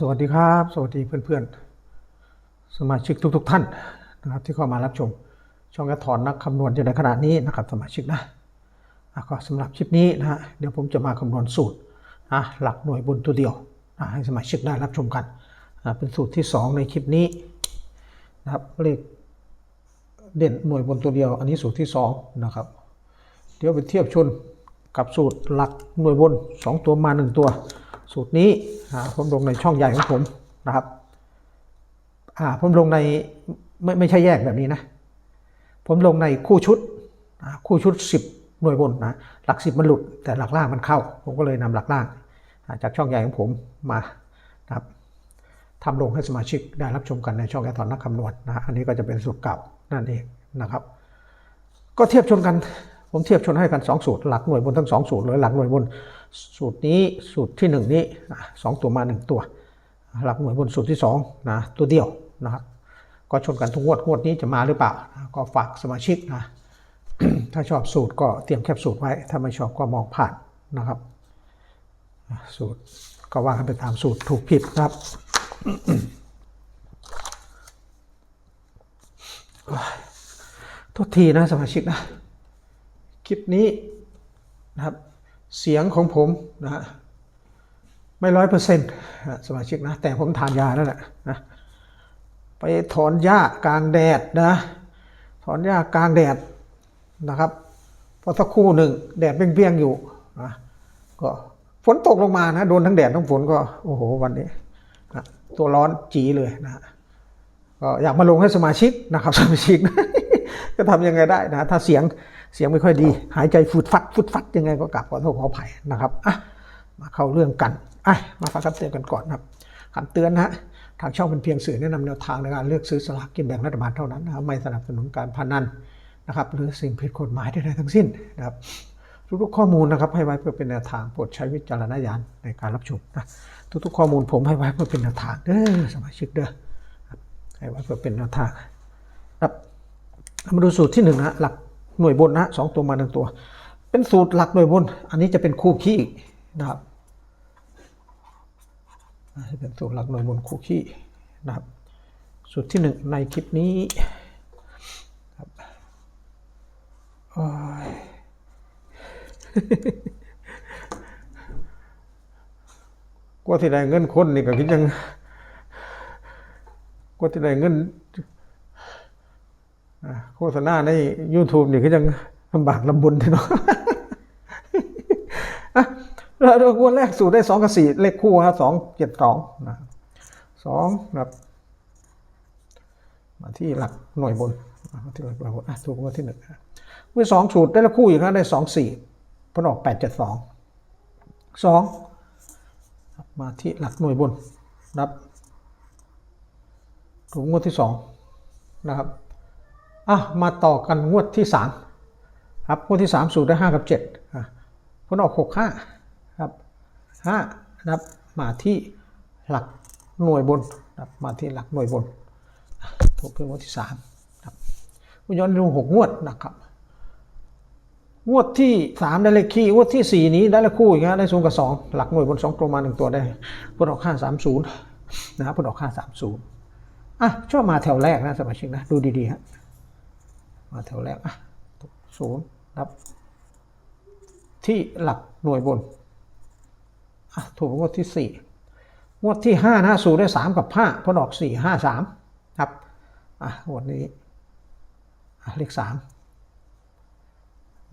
สวัสดีครับ สวัสดีเพื่อนๆ สมาชิกทุก ๆ ท่านนะครับที่เข้ามารับชม ช่องกระถอนนักคำนวณอยู่ในขณะนี้นะครับสมาชิกนะก็สำหรับคลิปนี้นะฮะเดี๋ยวผมจะมาคำนวณสูตรนะหลักหน่วยบุญตัวเดียวนะให้สมาชิกได้รับชมกันอะเป็นสูตรที่ 2 ในคลิปนี้นะครับเลขเด่นหน่วยบนตัวเดียว อันนี้สูตรที่2นะครับเดี๋ยวไปเทียบชน กับสูตรหลักหน่วยบน 2 ตัวมา 1 ตัว สูตรนี้ผมลงในช่องใหญ่ของผมนะครับผมลงในไม่ไม่ใช่แยกแบบนี้นะ ผมลงในคู่ชุดคู่ชุด 10 หน่วยบนนะหลัก 10 มันหลุด แต่หลักล่างมันเข้า ผมก็เลยนำหลักล่างจากช่องใหญ่ของผมมานะครับทำลงให้สมาชิกได้รับชมกันในช่องแกถอนนักคำนวณนะอันนี้ก็จะเป็นสูตรเก่านั่นเองนะครับ ก็เทียบชนกัน ผมเทียบชนให้กัน2สูตรหลักหน่วยบนทั้ง2สูตรเลยหลักหน่วยบนสูตรนี้สูตรที่1นี้อ่สองตัวมา1ตัว หลักหน่วยบนสูตรที่2นะตัวเดียวนะครับก็ชนกันทุกงวดงวดนี้จะมาหรือเปล่า ก็ฝากสมาชิกนะถ้าชอบสูตรก็เตรียมแคปสูตรไว้ ถ้าไม่ชอบก็มองผ่านนะครับ สูตรก็ว่ากันไปตามสูตรถูกผิดครับโทษทีนะสมาชิกนะ คลิปนี้นะครับเสียงของผมนะฮะไม่ร้อยเปอร์เซ็นต์สมาชิกนะ แต่ผมทานยาแล้วแหละนะไปถอนหญ้ากลางแดดนะ ถอนหญ้ากลางแดดนะครับพอสักครู่หนึ่งแดดเปรี้ยงๆอยู่นะก็ฝนตกลงมานะโดนทั้งแดดทั้งฝนก็โอ้โหวันนี้นะตัวร้อนจีเลยนะก็อยากมาลงให้สมาชิกนะครับสมาชิกจะทำยังไงได้นะถ้าเสียง เสียงไม่ค่อยดี หายใจฟุดฟัดฟุดฟัดยังไงก็กลับขอโทษขออภัยนะครับอะมาเข้าเรื่องกันอะมาฟังคำเตือนกันก่อนนะครับคำเตือนนะฮะทางช่องเป็นเพียงสื่อแนะนำแนวทางในการเลือกซื้อสลากกินแบ่งรัฐบาลเท่านั้นนะครับไม่สนับสนุนการพนันนะครับหรือสิ่งผิดกฎหมายใดๆทั้งสิ้นนะครับทุกๆข้อมูลนะครับให้ไว้เพื่อเป็นแนวทางโปรดใช้วิจารณญาณในการรับชมนะทุกๆข้อมูลผมให้ไว้เพื่อเป็นแนวทางเด้อสมาชิกเด้อให้ไว้เพื่อเป็นแนวทางครับมาดูสูตรที่หนึ่งนะหลัก หน่วยบนนะสองตัวมาหนึ่งตัว เป็นสูตรหลักหน่วยบน อันนี้จะเป็นคู่ขี้นะครับจะเป็นสูตรหลักหน่วยบนคู่ขี้นะครับ สูตรที่หนึ่งในคลิปนี้ครับกว่าที่ได้เงินคนนี่ก็คิดยังกว่าที่ได้เงิน โฆษณาใน YouTube นี่ก็ยังลำบากลำบนทีเนาะอะแล้วเราวันแรกสูตรได้สองกับสี่เลขคู่ครับสองเจ็ดสองนะสองนะครับมาที่หลักหน่วยบนมาที่หลักหน่วยบนอะถูกงวดที่หนึ่งเมื่อสองสูตรได้ละคู่อีกนะได้สองสี่ผลออกแปดเจ็ดสองสองมาที่หลักหน่วยบนนับถูกงวดที่สองนะครับ อะมาต่อกันงวดที่สามครับงวดที่สามสูตรได้ห้ากับเจ็ดอะผลออกหกห้าครับห้านับมาที่หลักหน่วยบนนับมาที่หลักหน่วยบนถูกเป็นงวดที่สามครับย้อนดูหกงวดนะครับงวดที่สามได้เลขคี่งวดที่สี่นี้ได้เลขคู่อีกนะได้ศูนย์กับสองหลักหน่วยบนสองตัวมาหนึ่งตัวได้พลออกห้าสามศูนย์นะครับพลออกห้าสามศูนย์อะชอบมาแถวแรกนะสมาชิกนะดูดีๆฮะ มาแถวแรกอะศูนย์นับ ที่หลักหน่วยบนอะถูกงวดที่สี่งวดที่ห้านะศูนย์ได้สามกับห้าพลออกสี่ห้าสามครับอะงวดนี้อะเลขสาม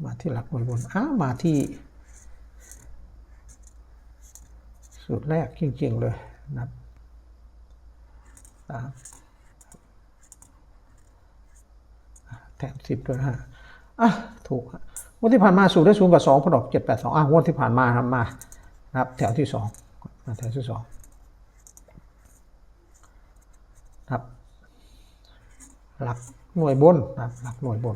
มาที่หลักหน่วยบนอ้ามาที่สูตรแรกจริงๆเลยนะครับสาม แถมสิบด้วยนะฮะอะถูกงวดที่ผ่านมาสูตรได้ศูนย์กับสองพอดอกเจ็ดแปดสองอะงวดที่ผ่านมาทำมานะครับ แถวที่สองแถวที่สองครับ หลักหน่วยบนครับหลักหน่วยบน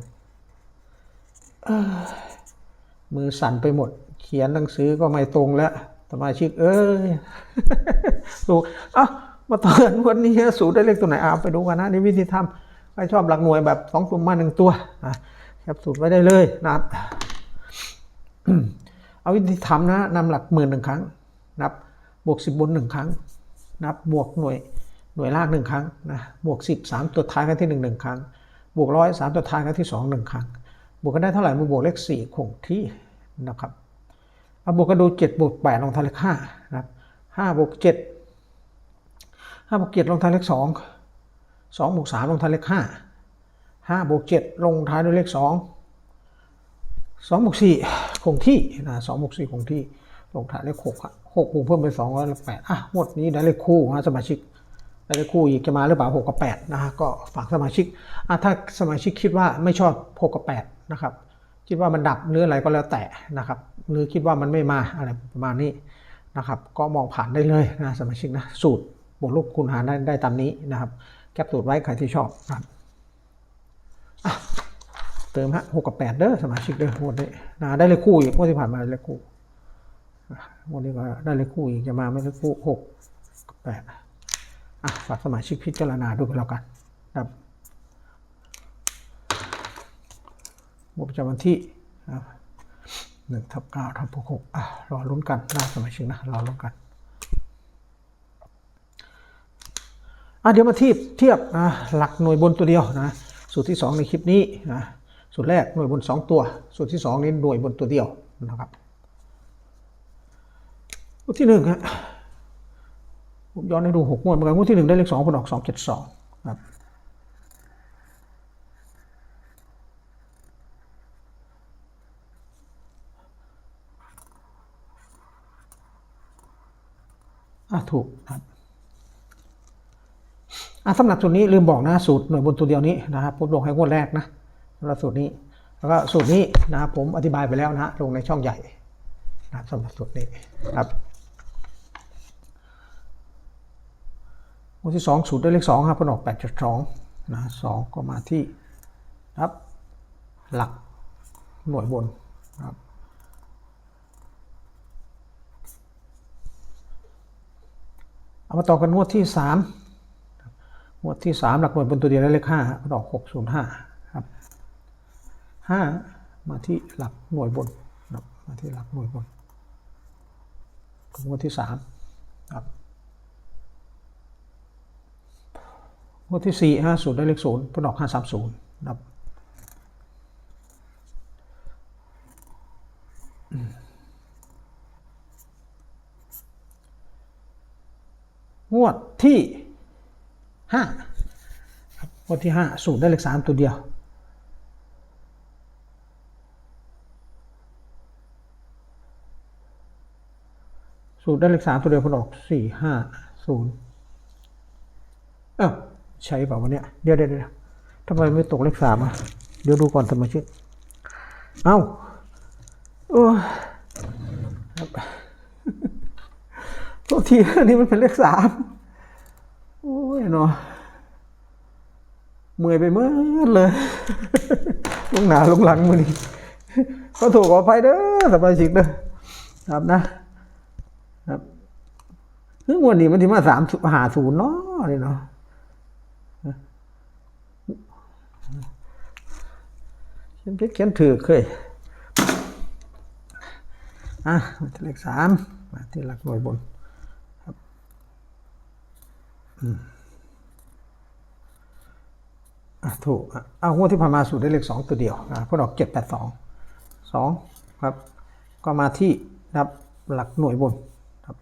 มือสั่นไปหมด เขียนหนังสือก็ไม่ตรงแล้วสมาชิกเอ้ยถูกอะมาเตือนวันนี้สูตรได้เลขตัวไหนเอาไปดูกันนะนี่วิธีทำ ครชอบหลักหน่วยแบบสองตัวมาหนึ่งตัวแคปสูตรไว้ได้เลยนะครับ เอาวิธีทำนะนำหลักหมื่นหนึ่งครั้งนับบวกสิบบนหนึ่งครั้ง นับบวกหน่วยหน่วยล่างหนึ่งครั้งนะบวกสิบสามตัวท้ายครั้งที่หนึ่งหนึ่งครั้ง บวกร้อยสามตัวท้ายครั้งที่สองหนึ่งครั้ง บวกกันได้เท่าไหร่มึงบวกเลขสี่คงที่นะครับเอาบวกกันดูเจ็ดบวกแปดลงท้ายเลขห้านะครับห้าบวกเจ็ดห้าบวกเจ็ดลงท้ายเลขสอง สองบวกสามลงท้ายเลขห้าห้าบวกเจ็ดลงท้ายด้วยเลขสองสองบวกสี่คงที่นะสองบวกสี่คงที่ลงท้ายเลขหกอะหกบวกเพิ่มเป็นสองร้อยแปดอะหมดนี้ได้เลขคู่ฮะสมาชิกได้เลขคู่อีกจะมาหรือเปล่าหกกับแปดนะฮะก็ฝากสมาชิกอะถ้าสมาชิกคิดว่าไม่ชอบหกกับแปดนะครับคิดว่ามันดับหรืออะไรก็แล้วแต่นะครับหรือคิดว่ามันไม่มาอะไรประมาณนี้นะครับ ก็มองผ่านได้เลยนะสมาชิกนะสูตรบวกลบคูณหารได้ได้ตามนี้นะครับ ปสูตรไว้ใครที่ชอบนะครับเติมฮะหกกับแปดเด้อสมาชิกเด้อหมดเลยนะได้เลขคู่อีกงวดที่ผ่านมาได้เลขคู่งวดนี้ก็ได้เลขคู่อีกจะมาไม่เลขคู่หกกับแปดอะฝากสมาชิกพิจารณาดูกันแล้วกันครับงบประจำวันที่หนึ่งทับเก้าทับหกอะรอลุ้นกันนะสมาชิกนะรอลุ้นกันอะ เดี๋ยวมาเทียบเทียบนะหลักหน่วยบนตัวเดียวนะสูตรที่สองในคลิปนี้นะสูตรแรกหน่วยบนสองตัว สูตรที่สองนี้หน่วยบนตัวเดียวนะครับสูตรที่หนึ่งฮะผมย้อนให้ดูหกงวดเหมือนกันงวดที่หนึ่งได้เลขสองผลออกสองเจ็ดสองครับอะถูกครับอะ สำหรับสูตรนี้ลืมบอกนะสูตรหน่วยบนตัวเดียวนี้นะครับผมลงให้งวดแรกนะสำหรับสูตรนี้แล้วก็สูตรนี้นะครับผมอธิบายไปแล้วนะลงในช่องใหญ่นะครับสำหรับสูตรนี้ครับงวดที่สองสูตรได้เลขสองครับผลออกแปดจุดสองนะสองก็มาที่ครับ หลักหน่วยบนครับเอามาต่อกันงวดที่สาม งวดที่สามหลักหน่วยบนตัวเดียวได้เลขห้าผลออกหกศูนย์ห้าครับห้ามาที่หลักหน่วยบนครับมาที่หลักหน่วยบนงวดที่สามครับงวดที่สี่ห้าศูนย์ได้เลขศูนย์ผลออกห้าสามศูนย์ครับงวดที่ ห้าครับงวดที่ห้าศูนย์ได้เลขสามตัวเดียวสูตรได้เลขสามตัวเดียวผลออกสี่ห้าศูนย์อ้าวใช่เปล่าวะเนี่ยเดี๋ยเดี๋ยวเดี๋ยวทำไมไม่ตกเลขสามอะเดี๋ยวดูก่อนสมาชิกเอ้าโอ้ครับตัวทีอันนี้มันเป็นเลขสาม ยเนาะเมื่อยไปเมื่อเลยลงหนาลงหลังมือนี่ก็ถูกขออภัยเด้อสมาชิกเด้อครับนะครับเฮ้ยงวันนี้มันที่มาสามหาศูนย์เนาะนี่เนาะเขียนผิดเขียนถือเคยอะมาที่เลขสามมาที่หลักหน่วยบนครับอืม ถูกอะเอางวดที่ผ่านมาสูตรได้เลขสองตัวเดียวอะพวกดอกเจ็ดแปดสองสองครับ ก็มาที่นับหลักหน่วยบนครับ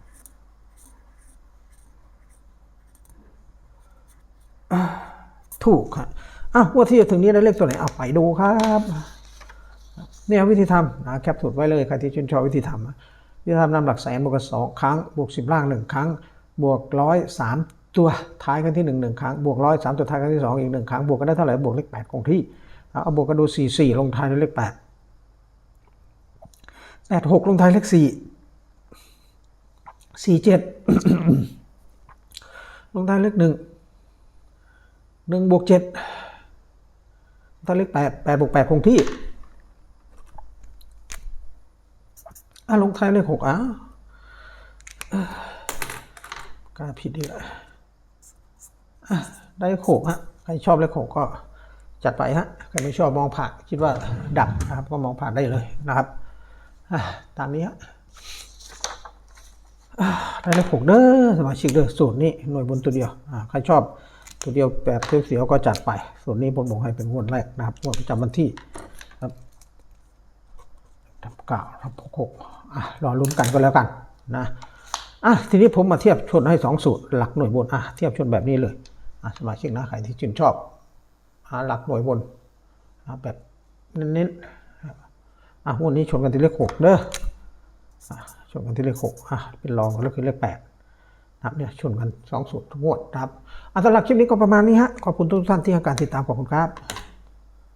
ถูกครับอะงวดที่จะถึงนี้ได้เลขตัวไหนเอาไปดูครับเนี่ยวิธีทำนะแคปสูตรไว้เลยใครที่ชื่นชอบวิธีทำวิธีทำนำหลักแสนบวกสองครั้งบวกสิบล่างหนึ่งครั้งบวกร้อยสาม ตัวท้ายกันที่หนึ่งหนึ่งครั้งบวกร้อยสามตัวท้ายกันที่สองอีกหนึ่งครั้งบวกกันได้เท่าไหร่บวกเลขแปดคงที่เอาบวกกันดูสี่สี่ลงท้ายด้วยเลขแปดแปดหกลงท้ายเลขสี่สี่เจ็ดลงท้ายเลขหนึ่งหนึ่งบวกเจ็ดถ้าเลขแปดแปดบวกแปดคงที่อะลงท้ายเลขหกอะกล้าผิดดีกว่าอะ ได้เลขหกฮะใครชอบเลขหกก็จัดไปฮะใครไม่ชอบมองผ่านคิดว่าดับนะครับ ก็มองผ่านได้เลยนะครับตามนี้ฮะได้เลขหกเด้อสมาชิกเด้อสูตรนี้หน่วยบนตัวเดียวใครชอบตัวเดียวแปดเสียวๆก็จัดไปสูตรนี้ผมบอกให้เป็นงวดแรกนะครับงวดประจำวันที่ครับทับเก้าทับหกหกอะรอลุ้นกันก็แล้วกันนะอะทีนี้ผมมาเทียบชนให้สองสูตรหลักหน่วยบนอะเทียบชนแบบนี้เลย สมาชิกนะใครที่ชื่นชอบอหลักหน่วยบนแบบเน้นๆอะวันนี้ชนกันที่เลขหกเด้อะชนกันที่เลขหกอะเป็นรองแล้วคือเลขแปดนะครับเนี่ยชนกันสองสูตรทุกงวดนะครับอันสำหรับคลิปนี้ก็ประมาณนี้ฮะขอบคุณทุกท่านที่ให้การติดตามขอบคุณครับ